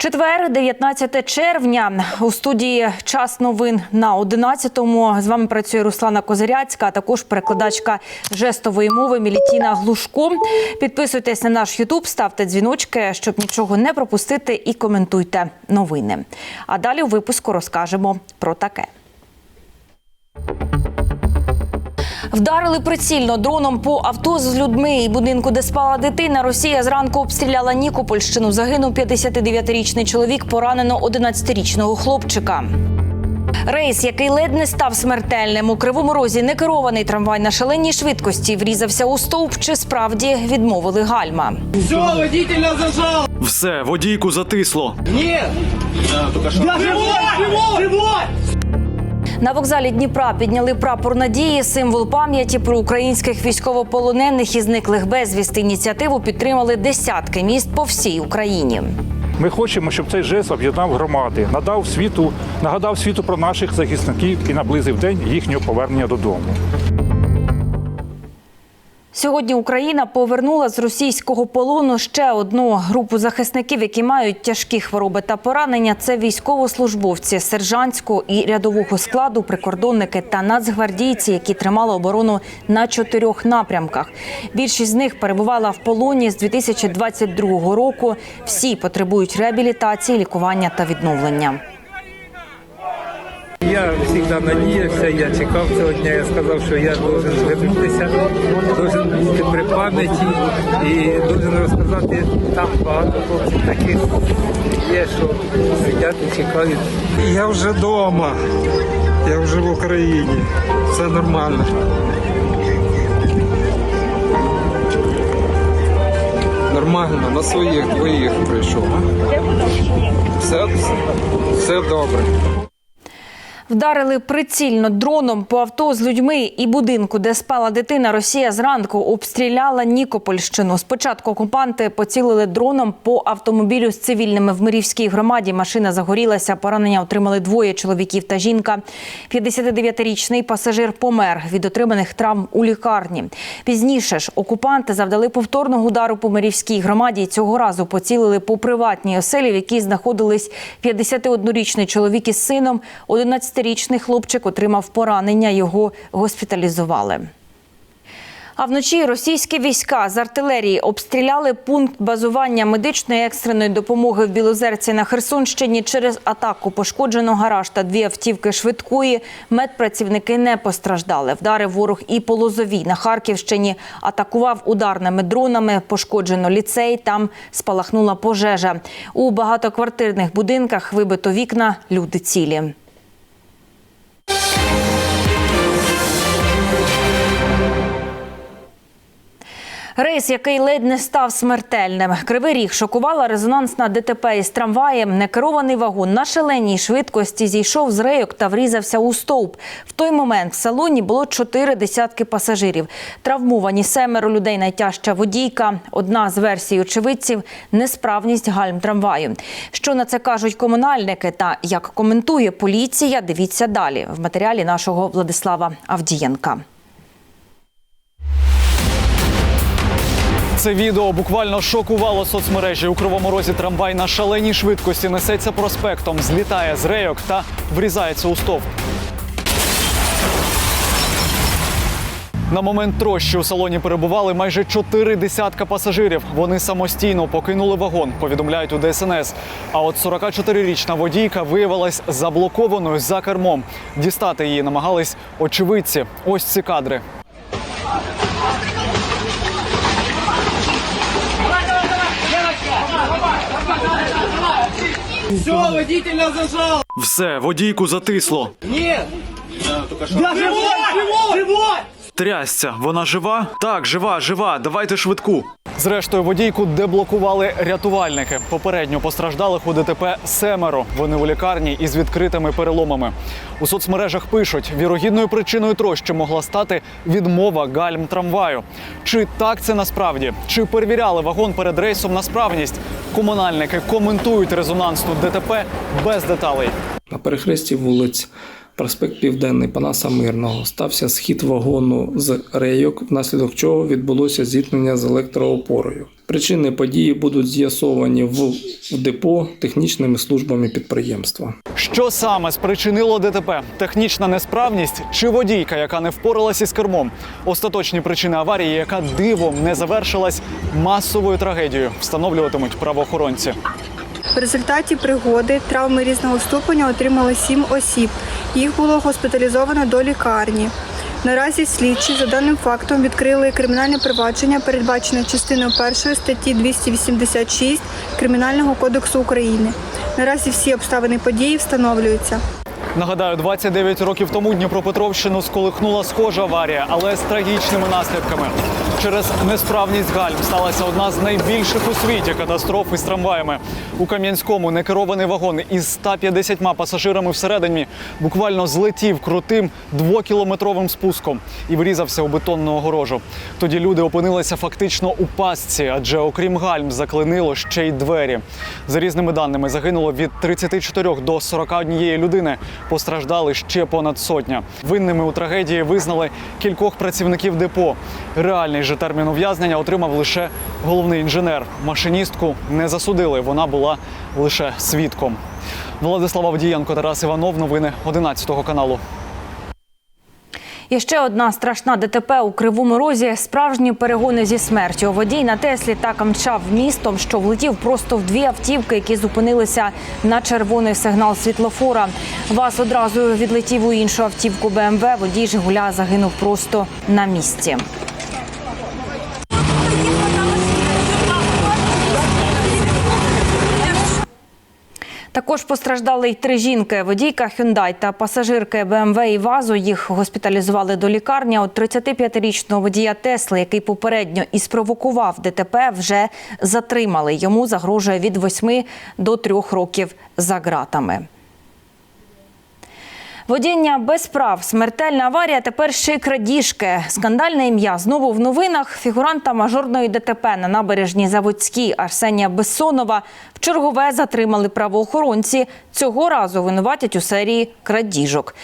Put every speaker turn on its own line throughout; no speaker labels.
Четвер, 19 червня. У студії час новин на 11-му. З вами працює Руслана Козиряцька, а також перекладачка жестової мови Мілітіна Глушко. Підписуйтесь на наш Ютуб, ставте дзвіночки, щоб нічого не пропустити, і коментуйте новини. А далі у випуску розкажемо про таке. Вдарили прицільно дроном по авто з людьми і будинку, де спала дитина. Росія зранку обстріляла Нікопольщину. Загинув 59-річний чоловік, поранено 11-річного хлопчика. Рейс, який ледь не став смертельним у кривому розі, некерований трамвай на шаленій швидкості врізався у стовп. Чи справді відмовили гальма?
Все, водителя зажал!
Все, водійку затисло.
Нет! Да, живой! Живой! Живой!
На вокзалі Дніпра підняли прапор надії, символ пам'яті про українських військовополонених і зниклих безвісти. Ініціативу підтримали десятки міст по всій Україні.
Ми хочемо, щоб цей жест об'єднав громади, надав світу, нагадав світу про наших захисників і наблизив день їхнього повернення додому.
Сьогодні Україна повернула з російського полону ще одну групу захисників, які мають тяжкі хвороби та поранення. Це військовослужбовці сержантського і рядового складу, прикордонники та нацгвардійці, які тримали оборону на чотирьох напрямках. Більшість з них перебувала в полоні з 2022 року. Всі потребують реабілітації, лікування та відновлення.
Я завжди надіявся, я чекав цього дня. Я сказав, що я должен звернутися, должен бути при пам'яті і должен розказати там багато хлопців таких є, що сидять і чекають.
Я вже вдома, я вже в Україні. Все нормально. Нормально, на своїх двоїх прийшов. Все, все добре.
Вдарили прицільно дроном по авто з людьми і будинку, де спала дитина. Росія зранку обстріляла Нікопольщину. Спочатку окупанти поцілили дроном по автомобілю з цивільними в Мирівській громаді. Машина загорілася. Поранення отримали двоє чоловіків та жінка. 59-річний пасажир помер від отриманих травм у лікарні. Пізніше ж окупанти завдали повторного удару по Мирівській громаді. Цього разу поцілили по приватній оселі, в якій знаходились 51-річний чоловік із сином. 11-річний хлопчик отримав поранення. Його госпіталізували. А вночі російські війська з артилерії обстріляли пункт базування медичної екстреної допомоги в Білозерці на Херсонщині. Через атаку пошкоджено гараж та дві автівки швидкої. Медпрацівники не постраждали. Вдарив ворог і по Лозовій на Харківщині. Атакував ударними дронами. Пошкоджено ліцей. Там спалахнула пожежа. У багатоквартирних будинках вибито вікна. Люди цілі. Thank you. Рейс, який ледь не став смертельним. Кривий ріг шокувала резонансна ДТП із трамваєм. Некерований вагон на шаленій швидкості зійшов з рейок та врізався у стовп. В той момент в салоні було чотири десятки пасажирів. Травмовані семеро людей. Найтяжча водійка. Одна з версій очевидців несправність гальм трамваю. Що на це кажуть комунальники та як коментує поліція? Дивіться далі в матеріалі нашого Владислава Авдієнка.
Це відео буквально шокувало соцмережі. У кривому розі трамвай на шаленій швидкості несеться проспектом, злітає з рейок та врізається у стовп. На момент трощі у салоні перебували майже чотири десятка пасажирів. Вони самостійно покинули вагон, повідомляють у ДСНС. А от 44-річна водійка виявилась заблокованою за кермом. Дістати її намагались очевидці. Ось ці кадри.
Все, водителя зажал!
Все, водійку затисло.
Нет! Я живой! Живой! Живой!
Трясця, вона жива? Так, жива, жива. Давайте швидку. Зрештою, водійку деблокували рятувальники. Попередньо постраждалих у ДТП семеро. Вони у лікарні із відкритими переломами. У соцмережах пишуть, вірогідною причиною трощі могла стати відмова гальм трамваю. Чи так це насправді? Чи перевіряли вагон перед рейсом на справність? Комунальники коментують резонансну ДТП без деталей.
На перехресті вулиць проспект Південний Панаса Мирного. Стався схід вагону з рейок, внаслідок чого відбулося зіткнення з електроопорою. Причини події будуть з'ясовані в, депо технічними службами підприємства.
Що саме спричинило ДТП? Технічна несправність чи водійка, яка не впоралась із кермом? Остаточні причини аварії, яка дивом не завершилась масовою трагедією, встановлюватимуть правоохоронці.
В результаті пригоди травми різного ступеня отримали сім осіб. Їх було госпіталізовано до лікарні. Наразі слідчі за даним фактом відкрили кримінальне провадження, передбачене частиною 1 статті 286 Кримінального кодексу України. Наразі всі обставини події встановлюються.
Нагадаю, 29 років тому Дніпропетровщину сколихнула схожа аварія, але з трагічними наслідками. Через несправність гальм сталася одна з найбільших у світі катастроф із трамваями. У Кам'янському некерований вагон із 150 пасажирами всередині буквально злетів крутим двокілометровим спуском і врізався у бетонну огорожу. Тоді люди опинилися фактично у пастці, адже окрім гальм заклинило ще й двері. За різними даними загинуло від 34 до 41 людини. Постраждали ще понад сотня. Винними у трагедії визнали кількох працівників депо. Реальний же термін ув'язнення отримав лише головний інженер. Машиністку не засудили. Вона була лише свідком. Владислава Авдієнко, Тарас Іванов. Новини 11 каналу.
І ще одна страшна ДТП у Кривому Розі. Справжні перегони зі смертю. Водій на Теслі так мчав містом, що влетів просто в дві автівки, які зупинилися на червоний сигнал світлофора. Вас одразу відлетів у іншу автівку БМВ. Водій Жигуля загинув просто на місці. Також постраждали й три жінки: водійка Hyundai та пасажирки BMW і ВАЗу. Їх госпіталізували до лікарні. От 35-річного водія Тесли, який попередньо і спровокував ДТП, вже затримали. Йому загрожує від 8 до 3 років за ґратами. Водіння без прав, смертельна аварія, тепер ще й крадіжки. Скандальне ім'я знову в новинах. Фігуранта мажорної ДТП на набережній Заводській Арсенія Бессонова чергове затримали правоохоронці. Цього разу винуватять у серії крадіжок.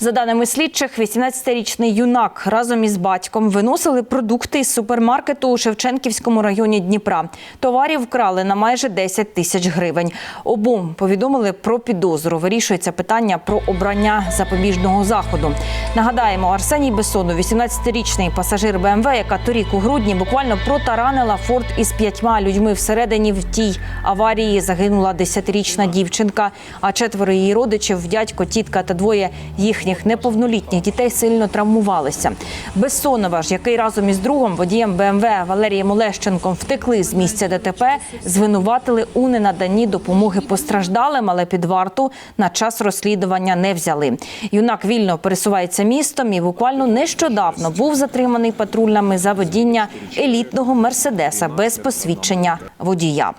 За даними слідчих, 18-річний юнак разом із батьком виносили продукти із супермаркету у Шевченківському районі Дніпра. Товарів вкрали на майже 10 тисяч гривень. Обом повідомили про підозру. Вирішується питання про обрання запобіжного заходу. Нагадаємо, Арсеній Бесону, 18-річний пасажир БМВ, яка торік у грудні буквально протаранила форт із п'ятьма людьми всередині. В тій аварії загинула 10-річна дівчинка, а четверо її родичів, дядько, тітка та двоє їхніх неповнолітніх дітей сильно травмувалися. Бессонова ж, який разом із другом водієм БМВ Валерієм Олещенком втекли з місця ДТП, звинуватили у ненаданні допомоги постраждалим, але під варту на час розслідування не взяли. Юнак вільно пересувається містом і буквально нещодавно був затриманий патрульними за водіння елітного мерседеса без посвідчення водія.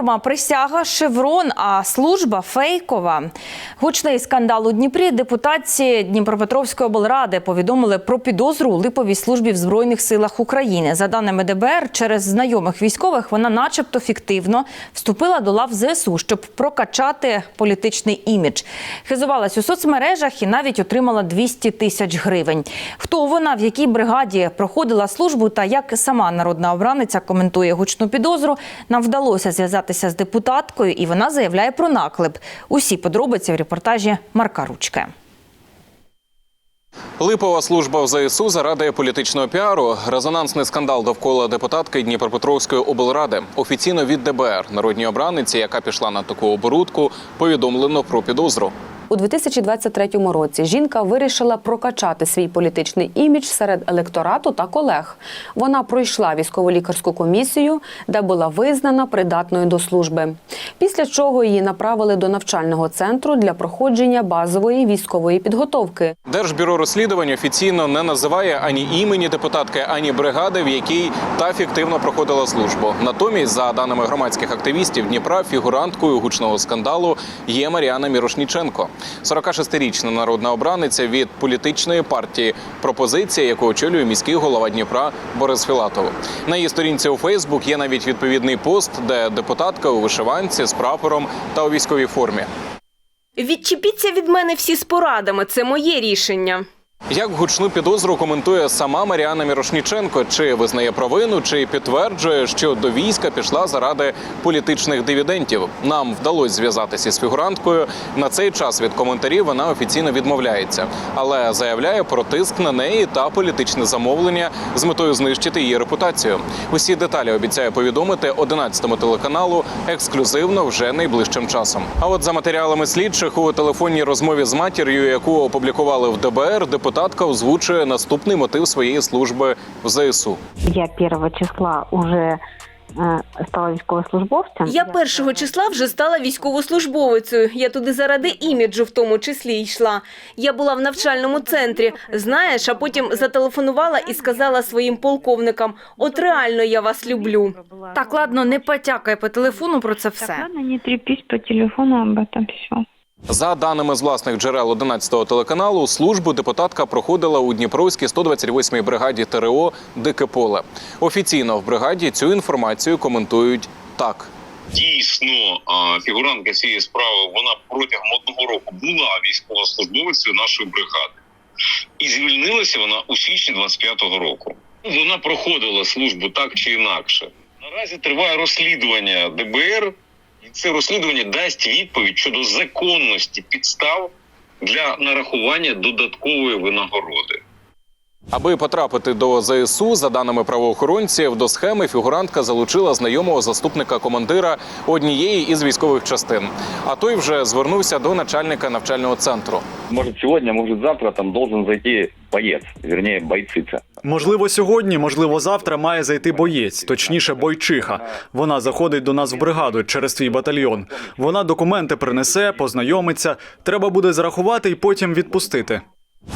Форма присяга шеврон, а служба фейкова. Гучний скандал у Дніпрі. Депутатці Дніпропетровської облради повідомили про підозру у липовій службі в Збройних силах України. За даними ДБР, через знайомих військових вона, начебто, фіктивно вступила до лав ЗСУ, щоб прокачати політичний імідж. Хизувалась у соцмережах і навіть отримала 200 тисяч гривень. Хто вона, в якій бригаді проходила службу та як сама народна обраниця коментує гучну підозру, нам вдалося зв'язатися з депутаткою, і вона заявляє про наклеп. Усі подробиці в репортажі Марка Ручки.
Липова служба в ЗСУ заради політичного піару. Резонансний скандал довкола депутатки Дніпропетровської облради. Офіційно від ДБР народній обраниці, яка пішла на таку оборудку, повідомлено про підозру.
У 2023 році жінка вирішила прокачати свій політичний імідж серед електорату та колег. Вона пройшла військово-лікарську комісію, де була визнана придатною до служби. Після чого її направили до навчального центру для проходження базової військової підготовки.
Держбюро розслідувань офіційно не називає ані імені депутатки, ані бригади, в якій та фіктивно проходила службу. Натомість, за даними громадських активістів Дніпра, фігуранткою гучного скандалу є Маріана Мірошніченко. 46-річна народна обраниця від політичної партії пропозиція, яку очолює міський голова Дніпра Борис Філатов. На її сторінці у Фейсбук є навіть відповідний пост, де депутатка у вишиванці з прапором та у військовій формі.
Відчепіться від мене всі з порадами. Це моє рішення.
Як гучну підозру коментує сама Маріана Мірошніченко, чи визнає провину, чи підтверджує, що до війська пішла заради політичних дивідендів. Нам вдалося зв'язатися з фігуранткою. На цей час від коментарів вона офіційно відмовляється, але заявляє про тиск на неї та політичне замовлення з метою знищити її репутацію. Усі деталі обіцяє повідомити 11-му телеканалу ексклюзивно вже найближчим часом. А от за матеріалами слідчих у телефонній розмові з матір'ю, яку опублікували в ДБР, депутатка озвучує наступний мотив своєї служби в ЗСУ.
Я первого числа уже э, стала військовослужбовцем.
Я першого числа вже стала військовослужбовицею. Я туди заради іміджу в тому числі йшла. Я була в навчальному центрі, знаєш, а потім зателефонувала і сказала своїм полковникам: от реально я вас люблю.
Так, ладно, не потякай по телефону про це
Так,
все.
ладно, не трепись по телефону об этом все.
За даними з власних джерел 11-го телеканалу, службу депутатка проходила у Дніпровській 128-й бригаді ТРО Дике поле. Офіційно в бригаді цю інформацію коментують так.
Дійсно, фігурантка цієї справи вона протягом одного року була військовослужбовицею нашої бригади, і звільнилася вона у січні 25-го року. Вона проходила службу так чи інакше. Наразі триває розслідування ДБР, це розслідування дасть відповідь щодо законності підстав для нарахування додаткової винагороди.
Аби потрапити до ЗСУ, за даними правоохоронців, до схеми фігурантка залучила знайомого заступника командира однієї із військових частин. А той вже звернувся до начальника навчального центру.
Может, сегодня, может, завтра там должен зайти боец, вернее, бойцица.
Можливо, сьогодні, можливо, завтра має зайти боєць, точніше, бойчиха. Вона заходить до нас в бригаду через свій батальйон. Вона документи принесе, познайомиться. Треба буде зарахувати і потім відпустити.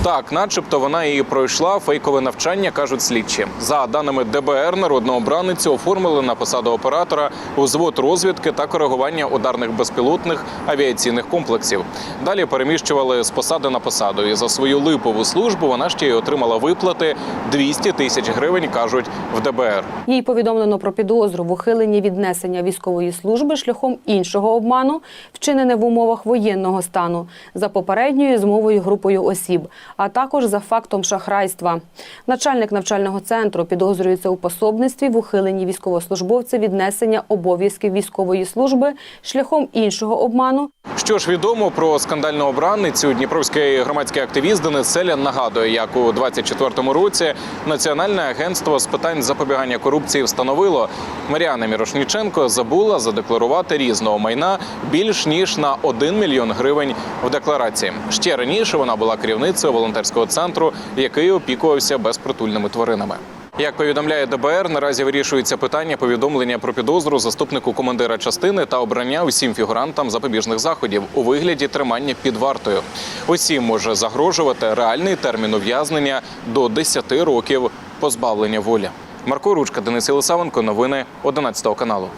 Так, начебто вона і пройшла фейкове навчання, кажуть слідчі. За даними ДБР, народну обраницю оформили на посаду оператора у звод розвідки та коригування ударних безпілотних авіаційних комплексів. Далі переміщували з посади на посаду. І за свою липову службу вона ще й отримала виплати 200 тисяч гривень, кажуть в ДБР.
Їй повідомлено про підозру в ухиленні від несення військової служби шляхом іншого обману, вчинене в умовах воєнного стану, за попередньою змовою групою осіб, а також за фактом шахрайства. Начальник навчального центру підозрюється у пособництві в ухиленні військовослужбовця від несення обов'язків військової служби шляхом іншого обману,
Що ж відомо про скандальну обранницю, дніпровський громадський активіст Денис Селян нагадує, як у 24-му році Національне агентство з питань запобігання корупції встановило, Маріана Мірошніченко забула задекларувати різного майна більш ніж на 1 мільйон гривень в декларації. Ще раніше вона була керівницею волонтерського центру, який опікувався безпритульними тваринами. Як повідомляє ДБР, наразі вирішується питання повідомлення про підозру заступнику командира частини та обрання усім фігурантам запобіжних заходів у вигляді тримання під вартою. Усім може загрожувати реальний термін ув'язнення до 10 років позбавлення волі. Марко Ручка, Денис Єлисавенко, новини 11 каналу.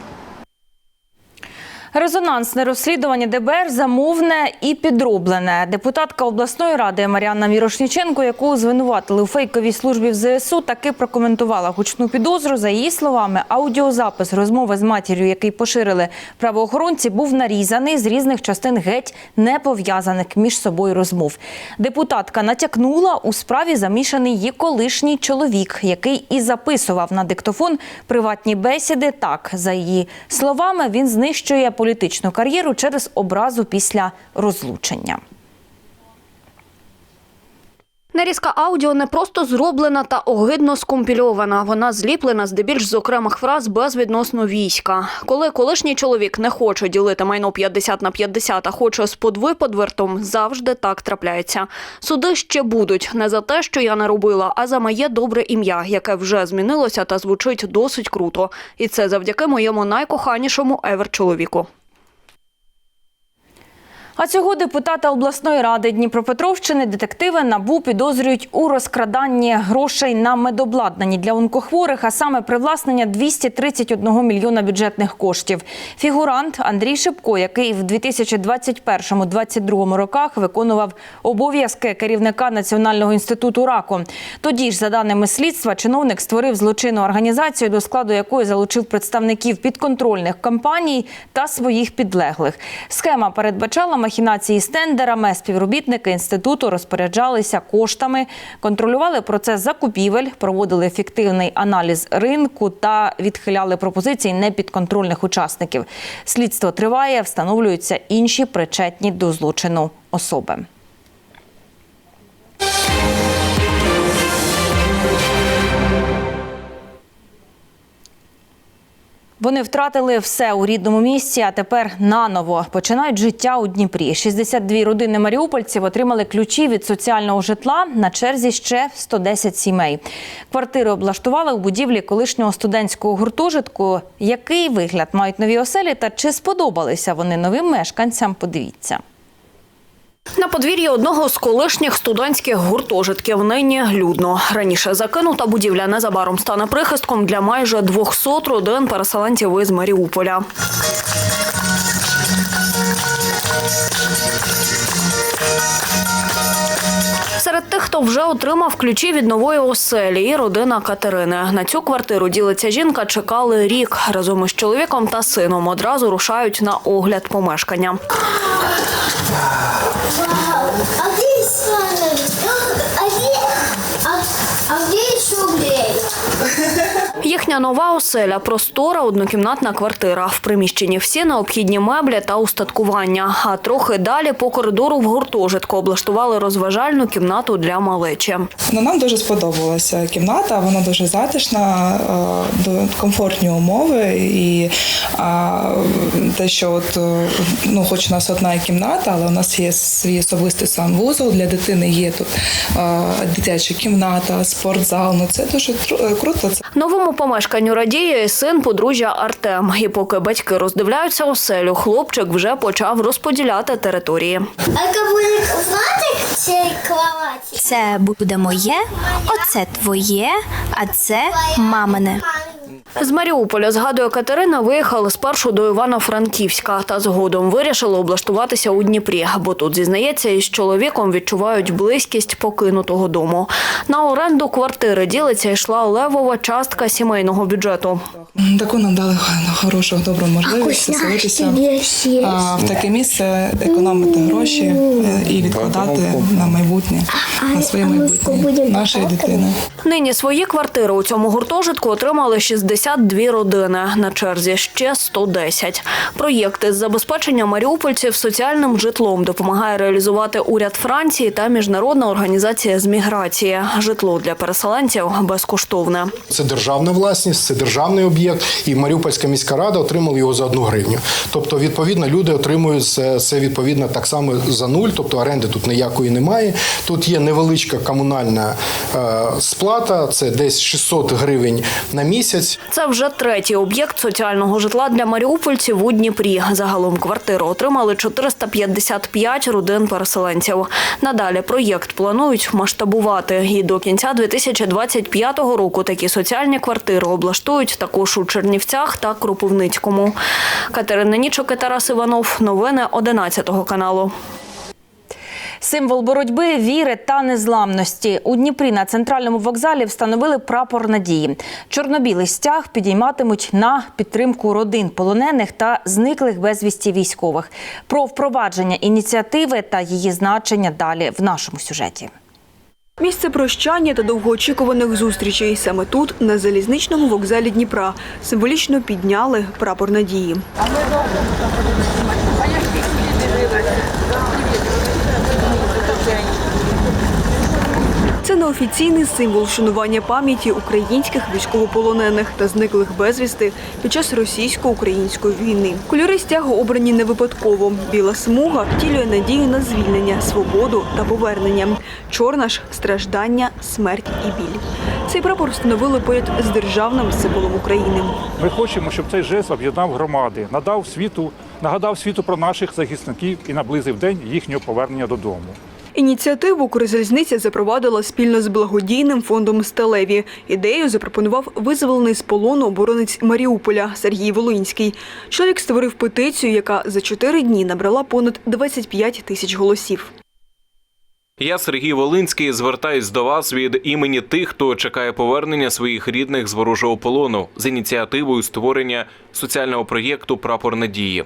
Резонансне розслідування ДБР замовне і підроблене. Депутатка обласної ради Маріанна Мірошніченко, яку звинуватили у фейковій службі в ЗСУ, таки прокоментувала гучну підозру. За її словами, аудіозапис розмови з матір'ю, який поширили правоохоронці, був нарізаний з різних частин геть не пов'язаних між собою розмов. Депутатка натякнула у справі замішаний її колишній чоловік, який і записував на диктофон приватні бесіди. Так, за її словами, він знищує політичну кар'єру через образу після розлучення.
Нарізка аудіо не просто зроблена та огидно скомпільована. Вона зліплена здебільш з окремих фраз без відносно війська. Коли колишній чоловік не хоче ділити майно 50 на 50, а хоче з подвиподвертом, завжди так трапляється. Суди ще будуть не за те, що я не робила, а за моє добре ім'я, яке вже змінилося та звучить досить круто. І це завдяки моєму найкоханішому евер чоловіку.
А цього депутата обласної ради Дніпропетровщини детективи НАБУ підозрюють у розкраданні грошей на медобладнанні для онкохворих, а саме привласнення 231 мільйона бюджетних коштів. Фігурант Андрій Шипко, який в 2021-2022 роках виконував обов'язки керівника Національного інституту раку. Тоді ж, за даними слідства, чиновник створив злочинну організацію, до складу якої залучив представників підконтрольних компаній та своїх підлеглих. Схема передбачала махінації з тендерами. Співробітники інституту розпоряджалися коштами, контролювали процес закупівель, проводили ефективний аналіз ринку та відхиляли пропозиції непідконтрольних учасників. Слідство триває, встановлюються інші причетні до злочину особи. Вони втратили все у рідному місці, а тепер наново починають життя у Дніпрі. 62 родини маріупольців отримали ключі від соціального житла. На черзі ще 110 сімей. Квартири облаштували у будівлі колишнього студентського гуртожитку. Який вигляд мають нові оселі та чи сподобалися вони новим мешканцям? Подивіться.
На подвір'ї одного з колишніх студентських гуртожитків нині людно. Раніше закинута будівля незабаром стане прихистком для майже 200 родин переселенців із Маріуполя. Серед тих, хто вже отримав ключі від нової оселі, і родина Катерини. На цю квартиру ділиться жінка. Чекали рік разом із чоловіком та сином. Одразу рушають на огляд помешкання.
А
Їхня нова оселя простора, однокімнатна квартира. В приміщенні всі необхідні меблі та устаткування. А трохи далі по коридору в гуртожитку облаштували розважальну кімнату для малечі.
Ну, нам дуже сподобалася кімната, вона дуже затишна, е, комфортні умови і те, що от, е, ну, хоч у нас одна кімната, але у нас є свій особистий санвузол, для дитини є тут е, дитяча кімната, спортзал. Ну це дуже круто. Це
Новому помешканню радіє і син подружжя Артем. І поки батьки роздивляються оселю, хлопчик вже почав розподіляти території.
Це буде моє, оце твоє, а це мамине.
З Маріуполя, згадує Катерина, виїхали спершу до Івано-Франківська та згодом вирішили облаштуватися у Дніпрі, бо тут, зізнається, із чоловіком відчувають близькість покинутого дому. На оренду квартири ділиться йшла левова частка сімейного бюджету.
таку нам дали хорошу, добру можливість заселитися в таке місце, економити гроші е, і відкладати на майбутнє, на своє майбутнє нашої дитини.
Нині свої квартири у цьому гуртожитку отримали 62 родини. На черзі ще 110. Проєкти з забезпечення маріупольців соціальним житлом допомагає реалізувати уряд Франції та міжнародна організація з міграції. Житло для переселенців безкоштовне.
Це державна власність, це державний об'єкт, і Маріупольська міська рада отримала його за одну гривню. Тобто, відповідно, люди отримують це, відповідно так само за нуль, тобто оренди тут ніякої немає. Тут є невеличка комунальна е, сплата, це десь 600 гривень на місяць.
Це вже третій об'єкт соціального житла для маріупольців у Дніпрі. Загалом квартиру отримали 455 родин переселенців. Надалі проєкт планують масштабувати. І до кінця 2025 року такі соціальні квартири облаштують також у Чернівцях та Кропивницькому. Катерина Нічок і Тарас Іванов. Новини 11 каналу.
Символ боротьби, віри та незламності. У Дніпрі на центральному вокзалі встановили прапор надії. Чорнобілий стяг підійматимуть на підтримку родин полонених та зниклих безвісті військових. Про впровадження ініціативи та її значення далі в нашому сюжеті.
Місце прощання та довгоочікуваних зустрічей саме тут, на залізничному вокзалі Дніпра, символічно підняли прапор надії. Це неофіційний символ вшанування пам'яті українських військовополонених та зниклих безвісти під час російсько-української війни. Кольори стягу обрані не випадково. Біла смуга втілює надію на звільнення, свободу та повернення. Чорна ж страждання, смерть і біль. Цей прапор встановили поряд з державним символом України.
Ми хочемо, щоб цей жест об'єднав громади, надав світу, нагадав світу про наших захисників і наблизив день їхнього повернення додому.
Ініціативу Укрзалізниця запровадила спільно з благодійним фондом Сталеві. Ідею запропонував визволений з полону оборонець Маріуполя Сергій Волинський. Чоловік створив петицію, яка за чотири дні набрала понад 25 тисяч голосів.
Я, Сергій Волинський, звертаюсь до вас від імені тих, хто чекає повернення своїх рідних з ворожого полону з ініціативою створення соціального проєкту Прапор надії.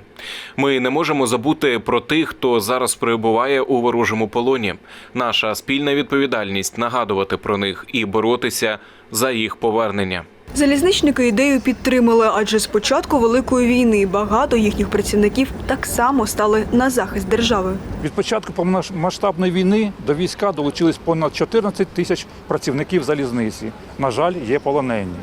Ми не можемо забути про тих, хто зараз перебуває у ворожому полоні. Наша спільна відповідальність нагадувати про них і боротися за їх повернення.
Залізничники ідею підтримали, адже з початку великої війни багато їхніх працівників так само стали на захист держави.
Від початку повномасштабної війни до війська долучились понад 14 тисяч працівників залізниці. На жаль, є полонені.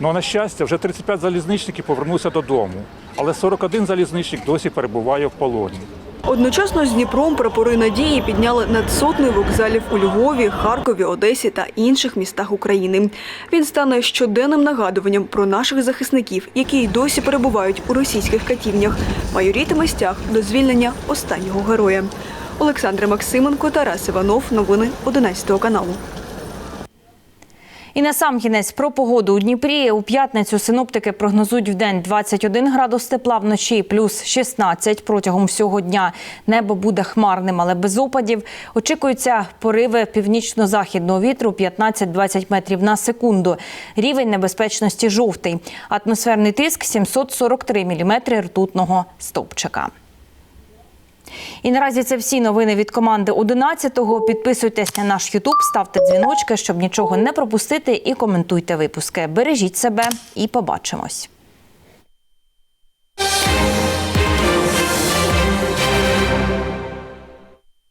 Ну, на щастя, вже 35 залізничників повернулися додому, але 41 залізничник досі перебуває в полоні.
Одночасно з Дніпром прапори надії підняли над сотнею вокзалів у Львові, Харкові, Одесі та інших містах України. Він стане щоденним нагадуванням про наших захисників, які й досі перебувають у російських катівнях. Майорітиме стяг до звільнення останнього героя. Олександр Максименко, Тарас Іванов. Новини 11 каналу.
І на сам кінець про погоду у Дніпрі у п'ятницю синоптики прогнозують в день 21 градус тепла, вночі плюс 16 протягом всього дня. Небо буде хмарним, але без опадів. Очікуються пориви північно-західного вітру 15-20 метрів на секунду. Рівень небезпечності жовтий. Атмосферний тиск 743 міліметри ртутного стовпчика. І наразі це всі новини від команди 11-го. Підписуйтесь на наш Ютуб, ставте дзвіночки, щоб нічого не пропустити, і коментуйте випуски. Бережіть себе і побачимось.